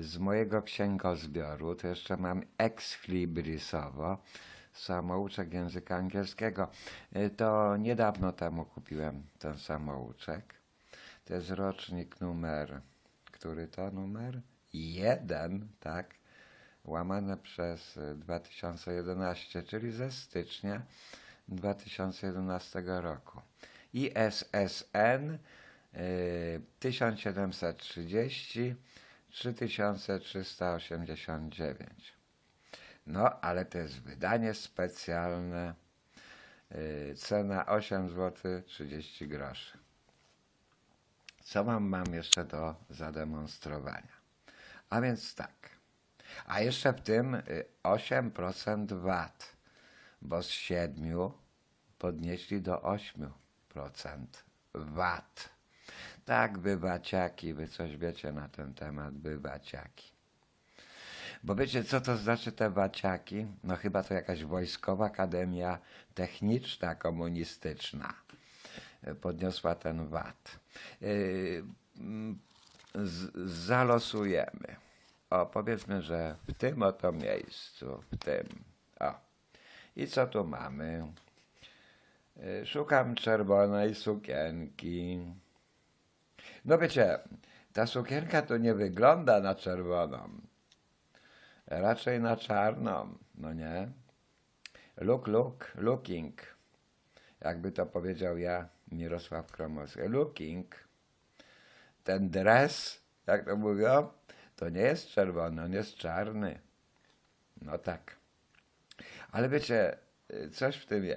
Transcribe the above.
z mojego księgozbioru, to jeszcze mam ex samouczek języka angielskiego. Y, To niedawno temu kupiłem ten samouczek. To jest rocznik numer, który to numer? Jeden, tak? Łamane przez y, 2011, czyli ze stycznia 2011 roku. ISSN y, 1730 3389. No, ale to jest wydanie specjalne. y, Cena 8 zł 30 groszy. Co mam, mam jeszcze do zademonstrowania? A więc tak. A jeszcze w tym y, 8% VAT, bo z 7 podnieśli do 8% VAT. Tak, bywaciaki, wy coś wiecie na ten temat, bywaciaki. Bo wiecie, co to znaczy te waciaki? No chyba to jakaś wojskowa akademia techniczna, komunistyczna y, podniosła ten VAT. Z, zalosujemy. O, powiedzmy, że w tym oto miejscu, w tym. O. I co tu mamy? Yy, Szukam czerwonej sukienki. No wiecie, ta sukienka to nie wygląda na czerwoną. Raczej na czarną, no nie? Look, look, looking. Jakby to powiedział ja, Mirosław Kromowski. Looking. Ten dres, jak to mówią, to nie jest czerwony, on jest czarny. No tak. Ale wiecie, coś w tym jest.